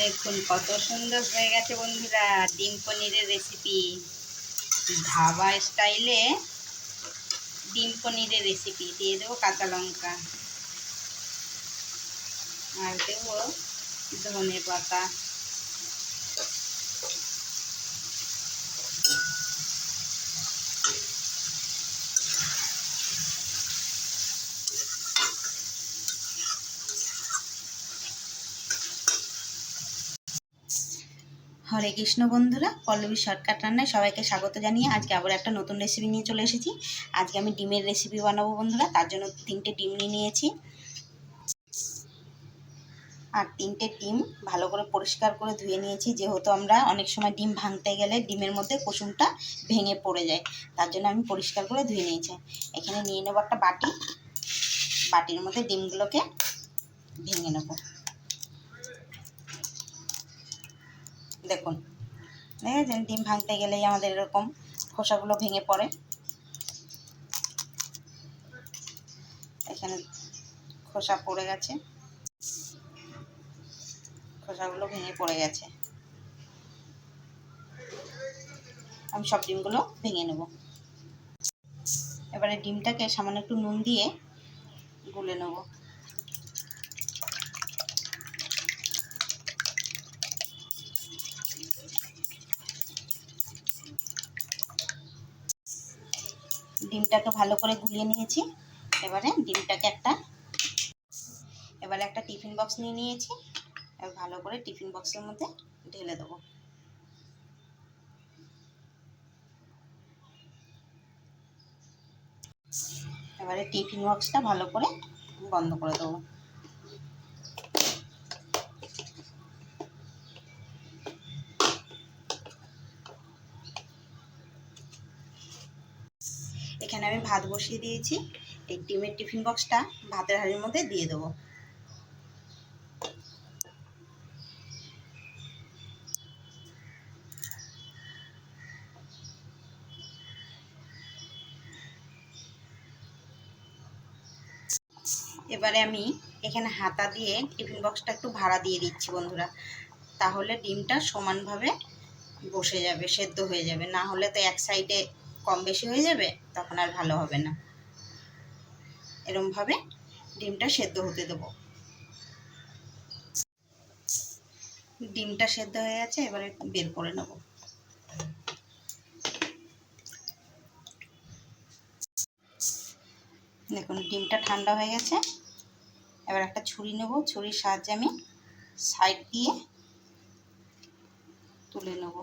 দেখুন, কত সুন্দর হয়ে গেছে বন্ধুরা, ডিম পনিরের রেসিপি ধাবা স্টাইলে ডিম পনিরের রেসিপি দিয়ে দেবো কাঁচা লঙ্কা। আর দেবো ধনে পাতা হরে কৃষ্ণ বন্ধুরা, পল্লবী শর্টকাট রান্নায় সবাইকে স্বাগত জানিয়ে আজকে আবার একটা নতুন রেসিপি নিয়ে চলে এসেছি। আজকে আমি ডিমের রেসিপি বানাবো বন্ধুরা, তার জন্য তিনটে ডিম নিয়ে নিয়েছি। আর তিনটে ডিম ভালো করে পরিষ্কার করে ধুয়ে নিয়েছি, যেহেতু আমরা অনেক সময় ডিম ভাঙতে গেলে ডিমের মধ্যে কুসুমটা ভেঙে পড়ে যায়, তার জন্য আমি পরিষ্কার করে ধুয়ে নিয়েছি। এখানে নিয়ে নেব একটা বাটি, বাটির মধ্যে ডিমগুলোকে ভেঙে নেব। দেখুন। দেখেছেন ডিম ভাঙতে গেলেই আমাদের এরকম খোসাগুলো ভেঙে পড়ে। এখানে খোসা পড়ে গেছে। খোসাগুলো ভেঙে পড়ে গেছে। আমি সব ডিমগুলো ভেঙে নেব। এবারে ডিমটাকে সামান্য একটু নুন দিয়ে গুলে নেব। ডিমটাকে ভালো করে গুলিয়ে নিয়েছি। এবারে ডিমটাকে একটা এবারে একটা টিফিন বক্স নিয়ে নিয়েছি। এবার ভালো করে টিফিন বক্সের মধ্যে ঢেলে দেবো। এবারে টিফিন বক্সটা ভালো করে বন্ধ করে দেবো। এখানে আমি ভাত বসিয়ে দিয়েছি। এই ডিমের টিফিন বক্সটা ভাতের হাঁড়ির মধ্যে দিয়ে দেবো। এবারে আমি এখানে হাতা দিয়ে টিফিন বক্সটা একটু ভাড়া দিয়ে দিচ্ছি বন্ধুরা। তাহলে ডিমটা সমানভাবে বসে যাবে, সেদ্ধ হয়ে যাবে। না হলে তো এক সাইডে কম বেশি হয়ে যাবে। তখন আর ভালো হবে না। এরমভাবে ডিমটা সেদ্ধ হতে দেবো। ডিমটা সেদ্ধ হয়ে গেছে, এবারে বের করে নেব। দেখুন, ডিমটা ঠান্ডা হয়ে গেছে। এবার একটা ছুরি নেব। ছুরির সাহায্যে আমি সাইড দিয়ে তুলে নেব।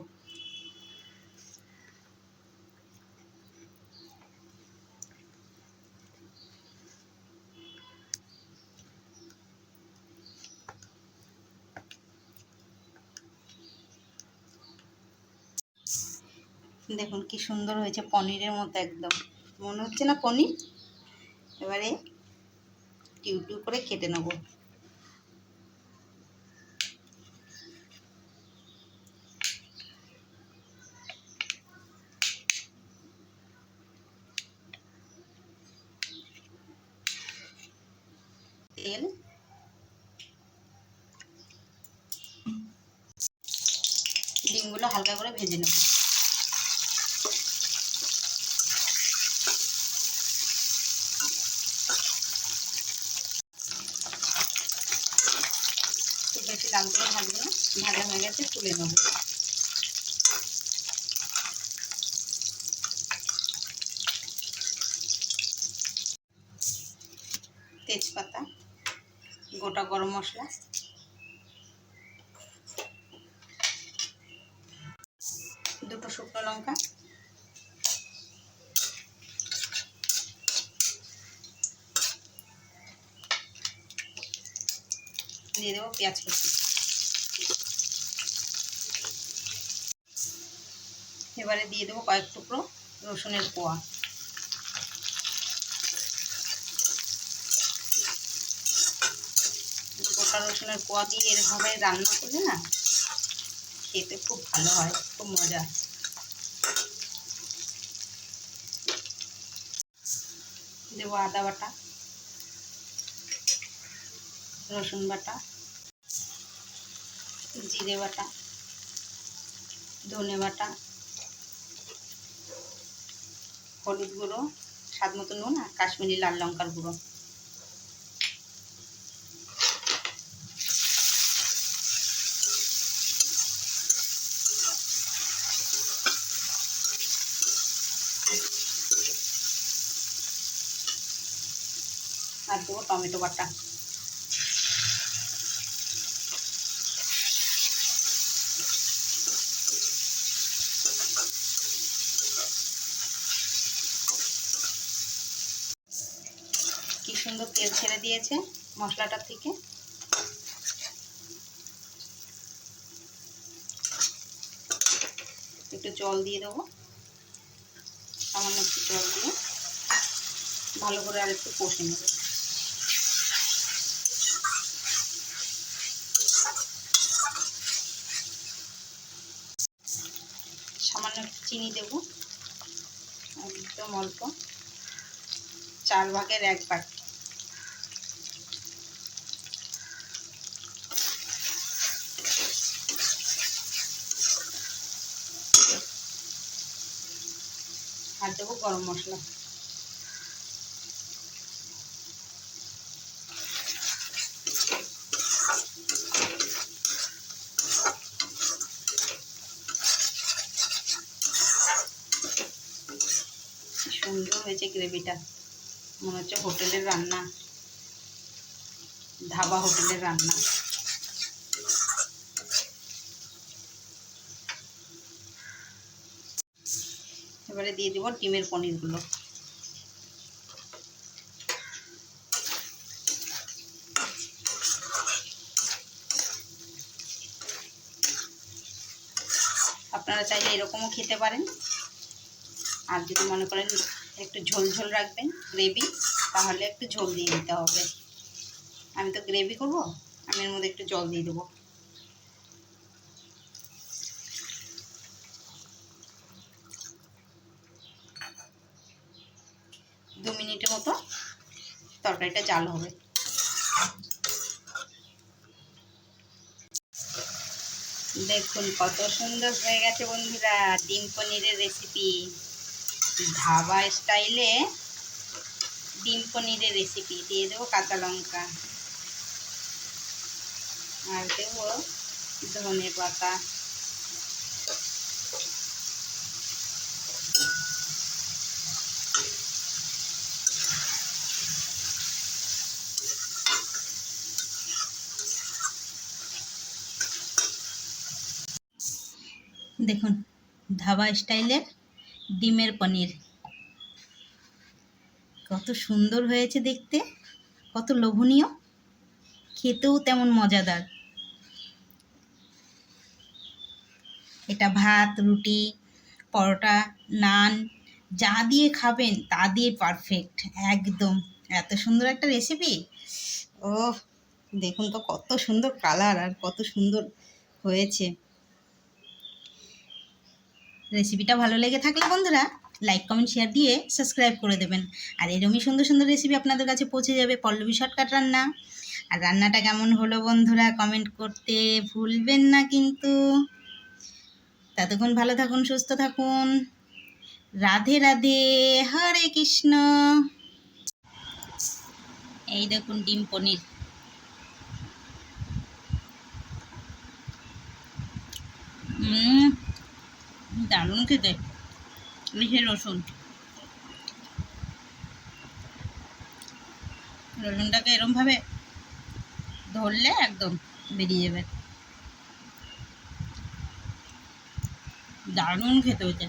দেখুন কি সুন্দর হয়েছে পনিরের মতো একদম। মনে হচ্ছে না পনির? এবারে টিউ টিউ করে কেটে নেব। তেল। ডিমগুলো হালকা করে ভেজে নেব। দাম করে ভাজবো ভাজা হয়ে গেছে, তুলে নেব। তেজপাতা, গোটা গরম মশলা। দুটো শুকনো লঙ্কা। দিয়ে দেবো পেঁয়াজ কুচি। এবারে দিয়ে দেবো কয়েক টুকরো রসুনের কোয়া। গোটা রসুনের কোয়া দিয়ে এরভাবে রান্না করলে না খেতে খুব ভালো হয়, খুব মজা। দেবো আদা বাটা, রসুন বাটা। জিরে বাটা, ধনে বাটা, হলুদ গুঁড়ো, স্বাদ মতো নুন আর কাশ্মীরি লাল লঙ্কার গুঁড়ো। আর দেবো টমেটো বাটা কি সুন্দর তেল ছেড়ে দিয়েছে মশলাটার থেকে। একটু জল দিয়ে দেবো। সামান্য একটু জল দিয়ে ভালো করে আর একটু কষে নেব। সামান্য চিনি দেবো। একদম অল্প। চার ভাগের এক ভাগ আর দেবো গরম মশলা। সুন্দর হয়েছে গ্রেভিটা। মনে হচ্ছে হোটেলের রান্না। ধাবা হোটেলের রান্না। এবারে দিয়ে দিব ডিমের পনিরগুলো। আপনারা চাইলে এরকমও খেতে পারেন। আর যদি মনে করেন একটু ঝোল ঝোল রাখবেন গ্রেভি, তাহলে একটু ঝোল দিয়ে দিতে হবে। আমি তো গ্রেভি করব, আমি এর মধ্যে একটু জল দিয়ে দেবো। মতো তরকারিটা জাল হবে। দেখুন কত সুন্দর হয়ে গেছে বন্ধুরা ডিম পনিরের রেসিপি ধাবা স্টাইলে ডিম পনিরের রেসিপি দিয়ে দেবো কাঁচা লঙ্কা। আর দেবো ধনে পাতা দেখুন, ধাবা স্টাইলের ডিমের পনির। কত সুন্দর হয়েছে দেখতে, কত লোভনীয়, খেতেও তেমন মজাদার। এটা ভাত, রুটি, পরোটা, নান, যা দিয়ে খাবেন তা দিয়ে পারফেক্ট, একদম। এত সুন্দর একটা রেসিপি? ও দেখুন তো কত সুন্দর কালার আর কত সুন্দর হয়েছে। রেসিপিটা ভালো লেগে থাকলে বন্ধুরা লাইক কমেন্ট শেয়ার দিয়ে সাবস্ক্রাইব করে দেবেন। আর এরমই সুন্দর সুন্দর রেসিপি আপনাদের কাছে পৌঁছে যাবে পল্লবী শর্টকাট রান্না। আর রান্নাটা কেমন হলো বন্ধুরা কমেন্ট করতে ভুলবেন না কিন্তু। ততক্ষণ ভালো থাকুন, সুস্থ থাকুন। রাধে রাধে, হরে কৃষ্ণ। এই দেখুন ডিম পনির। দারুণ খেতে। মিশে রসুন। রসুনটাকে এরমভাবে ধরলে একদম বেরিয়ে যাবে। দারুণ খেতে হয়েছে